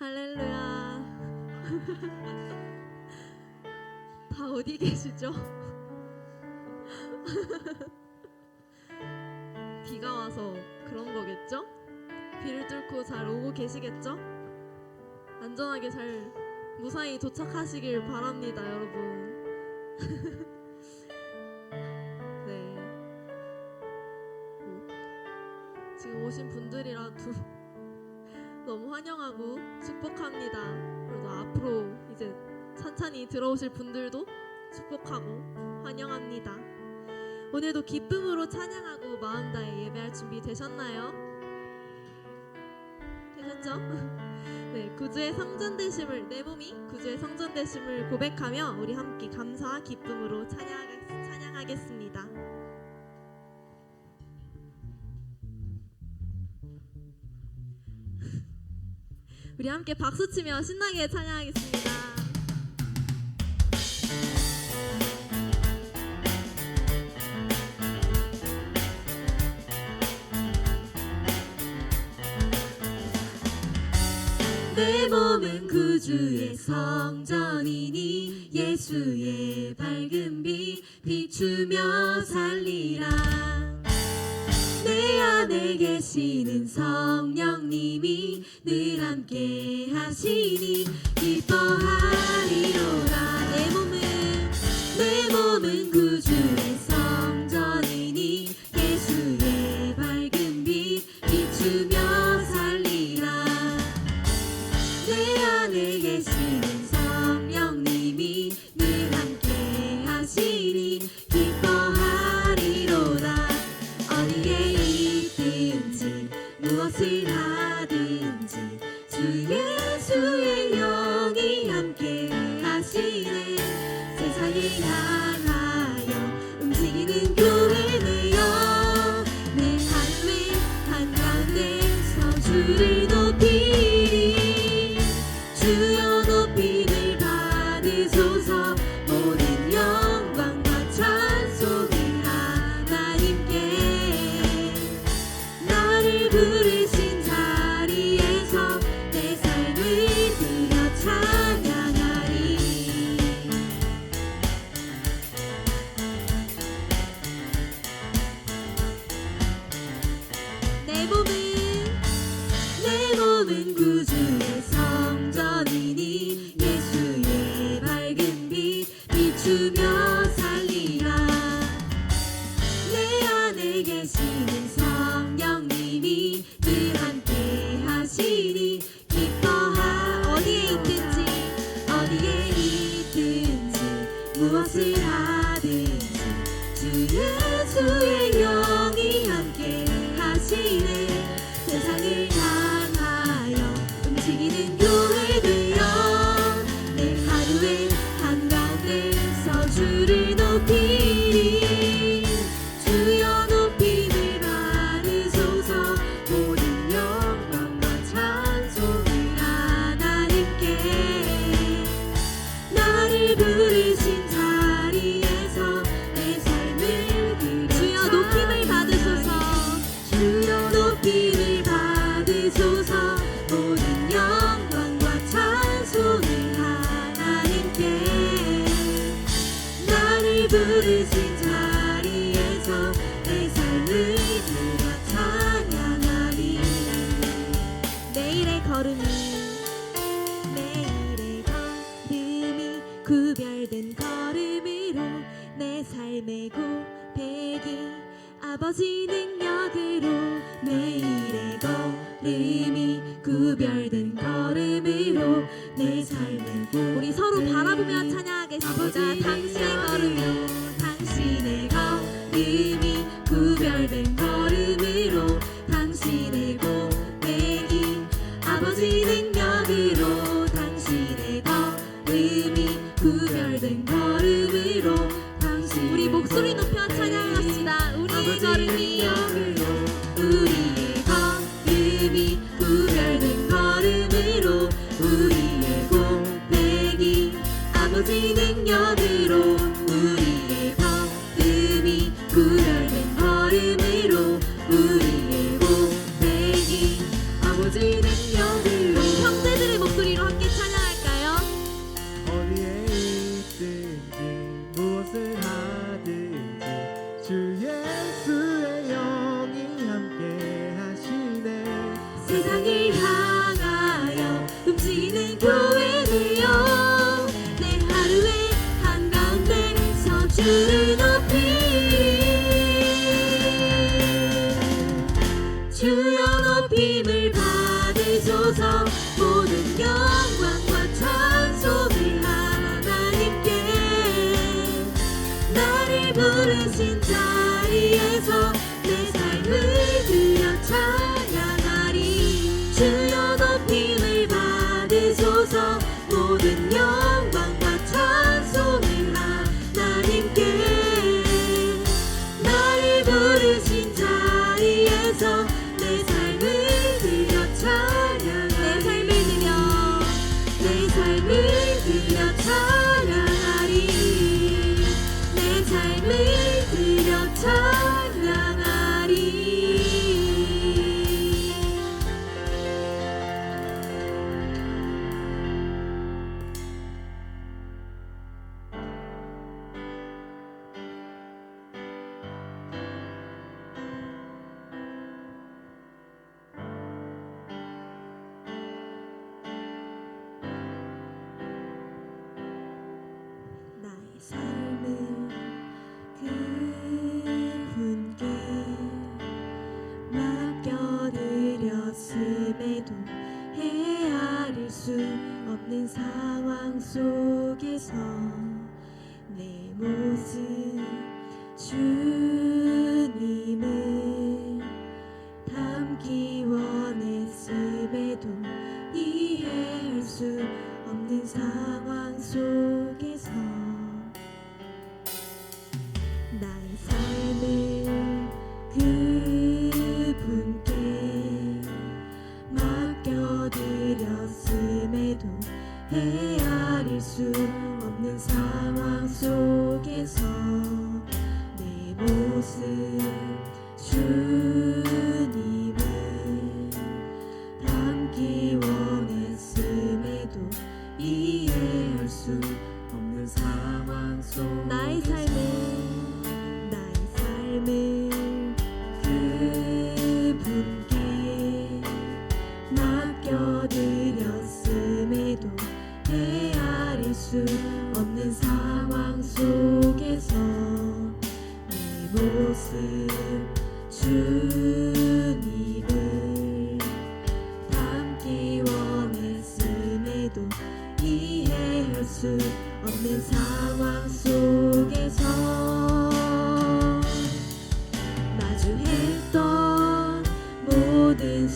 할렐루야. 다 어디 계시죠? 비가 와서 그런 거겠죠? 비를 뚫고 잘 오고 계시겠죠? 안전하게 잘 무사히 도착하시길 바랍니다, 여러분. 네. 지금 오신 분들이라도 너무 환영하고 축복합니다. 그래서 앞으로 이제 찬찬히 들어오실 분들도 축복하고 환영합니다. 오늘도 기쁨으로 찬양하고 마음 다해 예배할 준비 되셨나요? 되셨죠? 네, 구주의 성전 되심을 내 몸이 구주의 성전 되심을 고백하며 우리 함께 감사 기쁨으로 찬양하겠습니다. 우리 함께 박수치며 신나게 찬양하겠습니다. 내 몸은 구주의 성전이니 예수의 밝은 빛 비추며 살 늘 함께 하시니 기뻐하 to you. 자 나 모습 주님을 담기 원했음에도 이해할 수 없는 상황 속에서 마주했던 모든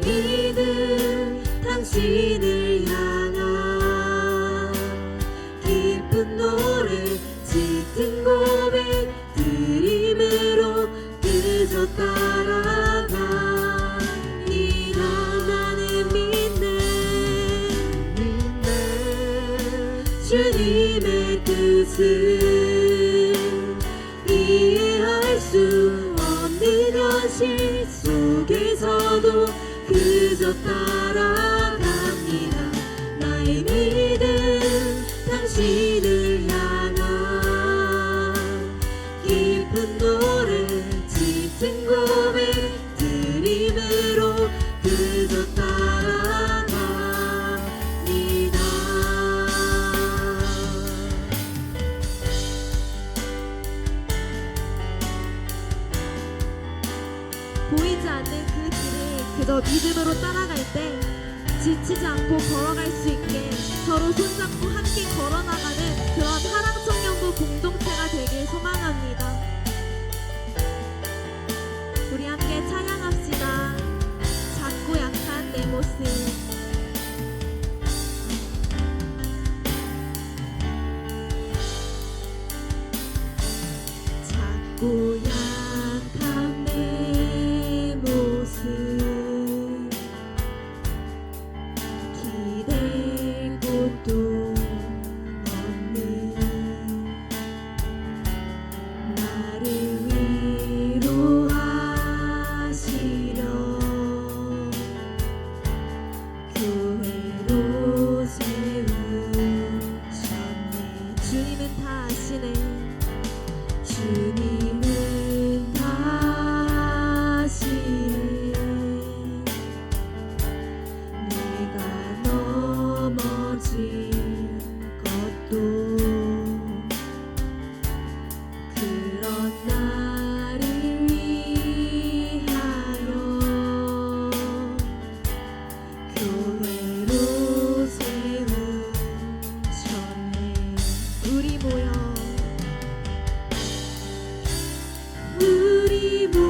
믿음 당신을 향한 기쁜 노래 짙은 고백 드림으로 그저 따라갑니다 나는 믿네 믿네 주님의 뜻을 이해할 수 없는 현실 속에서도 그저 따라갑니다. 나의 믿음 당신을 향한 깊은 노래 짙은 고백 드림으로 그저 따라갑니다. 보이지 않는 그 길을 그저 믿음으로 따라갈 때 지치지 않고 걸어갈 수 있게 서로 손잡고 함께 걸어나가는 그런 하랑청년부 공동체가 되길 소망합니다. 우리 함께 찬양합시다. 작고 약한 내 모습. 작 우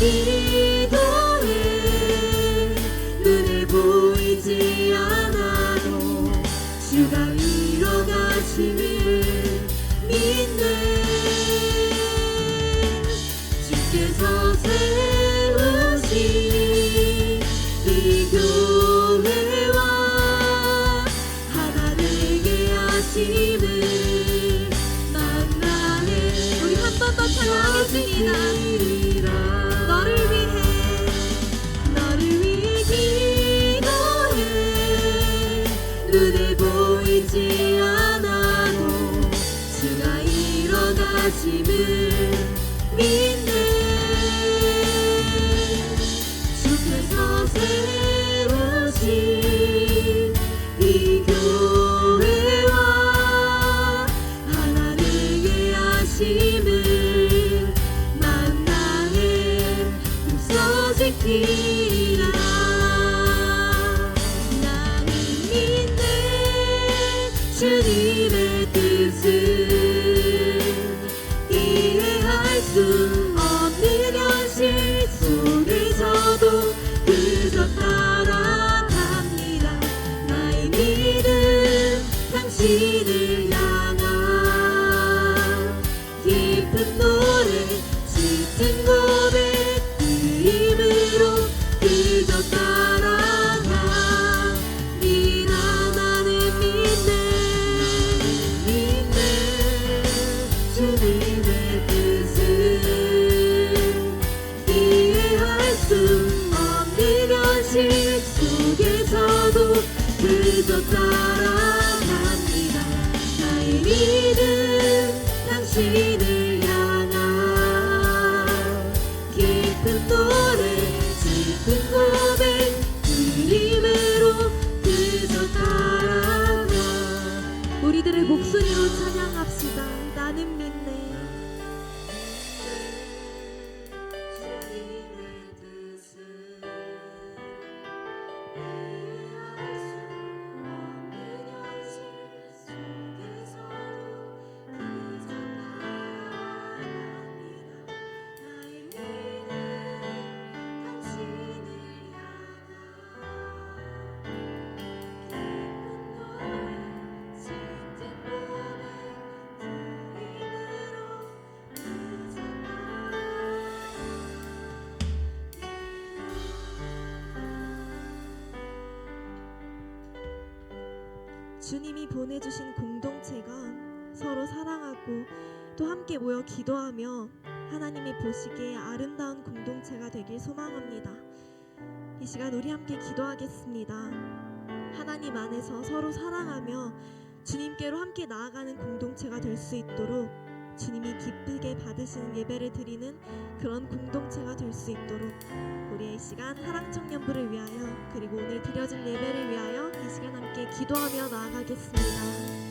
기도해 눈에 보이지 않아도 주가 이뤄가심을 믿네. 주께서 세우신 이 교회와 하나 되게 하심을 만나해 우리 한번더 찬양하겠습니다 하심을 만나해 힘써 지키 주님이 보내주신 공동체가 서로 사랑하고 또 함께 모여 기도하며 하나님이 보시기에 아름다운 공동체가 되길 소망합니다. 이 시간 우리 함께 기도하겠습니다. 하나님 안에서 서로 사랑하며 주님께로 함께 나아가는 공동체가 될 수 있도록 주님이 기쁘게 받으시는 예배를 드리는 그런 공동체가 될 수 있도록 우리의 이 시간 사랑 청년부를 위하여 그리고 오늘 드려질 예배를 위하여 이 시간 함께 기도하며 나아가겠습니다.